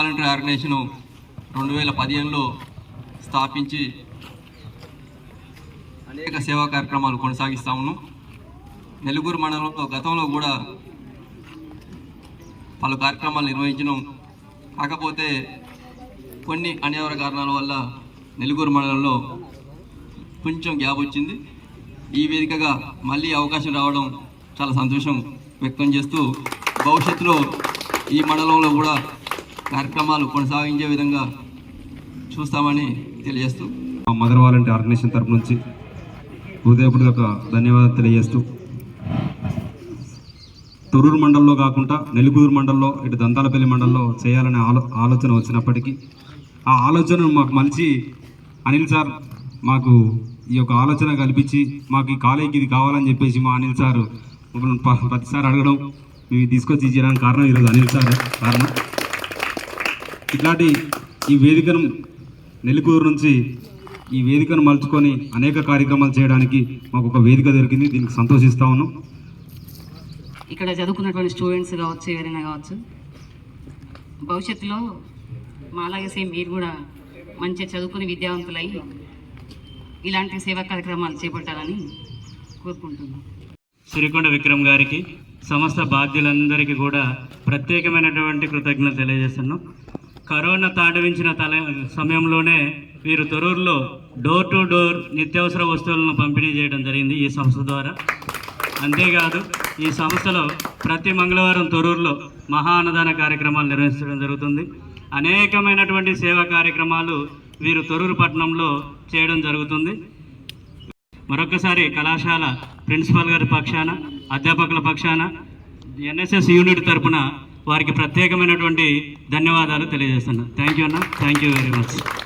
Voluntary organisation రెండు వేల పదిహేనులో స్థాపించి అనేక సేవా కార్యక్రమాలు కొనసాగిస్తా ఉన్నాం. నెలుగురు మండలంలో గతంలో కూడా పలు కార్యక్రమాలు నిర్వహించినాం. కాకపోతే కొన్ని అనివార్య కారణాల వల్ల నెలుగురు మండలంలో కొంచెం గ్యాప్ వచ్చింది. ఈ వేదికగా మళ్ళీ అవకాశం రావడం చాలా సంతోషం వ్యక్తం చేస్తూ భవిష్యత్తులో ఈ మండలంలో కూడా కార్యక్రమాలు కొనసాగించే విధంగా చూస్తామని తెలియజేస్తూ మా మదర్ వాలంటీ ఆర్గనైజేషన్ తరపు నుంచి హృదయపూర్వక ధన్యవాదాలు తెలియజేస్తూ తొర్రూరు మండలంలో కాకుండా నెలుగురు మండలంలో ఇటు దంతాలపల్లి మండలంలో చేయాలనే ఆలో ఆలోచన వచ్చినప్పటికీ ఆ ఆలోచనను మాకు మలిచి అనిల్ సార్ మాకు ఈ యొక్క ఆలోచన కల్పించి మాకు ఈ కాలేజీకి ఇది కావాలని చెప్పేసి మా అనిల్ సార్ ప్రతిసారి అడగడం మేము తీసుకొచ్చి ఇచ్చేయడానికి కారణం ఈరోజు అనిల్ సార్ కారణం. ఇట్లాంటి ఈ వేదికను నెలుకూరు నుంచి ఈ వేదికను మలుచుకొని అనేక కార్యక్రమాలు చేయడానికి మాకు ఒక వేదిక దొరికింది. దీనికి సంతోషిస్తా ఉన్నాం. ఇక్కడ చదువుకున్నటువంటి స్టూడెంట్స్ కావచ్చు ఎవరైనా కావచ్చు భవిష్యత్తులో మా అలాగే సేమ్ మీరు కూడా మంచిగా చదువుకుని విద్యావంతులై ఇలాంటి సేవా కార్యక్రమాలు చేపట్టాలని కోరుకుంటున్నాను సిరికొండ విక్రమ్ గారికి సమస్త బాధ్యులందరికీ కూడా ప్రత్యేకమైనటువంటి కృతజ్ఞతలు తెలియజేస్తున్నాం. కరోనా తాండవించిన తల సమయంలోనే వీరు తొరూరులో డోర్ టు డోర్ నిత్యావసర వస్తువులను పంపిణీ చేయడం జరిగింది ఈ సంస్థ ద్వారా. అంతేకాదు ఈ సంస్థలో ప్రతి మంగళవారం తొరూరులో మహా అన్నదాన కార్యక్రమాలు నిర్వహించడం జరుగుతుంది. అనేకమైనటువంటి సేవా కార్యక్రమాలు వీరు తొరూరు పట్టణంలో చేయడం జరుగుతుంది. మరొకసారి కళాశాల ప్రిన్సిపాల్ గారి పక్షాన అధ్యాపకుల పక్షాన ఎన్ఎస్ఎస్ యూనిట్ తరపున వారికి ప్రత్యేకమైనటువంటి ధన్యవాదాలు తెలియజేస్తున్నాను థ్యాంక్ యూ అన్న. Thank you very much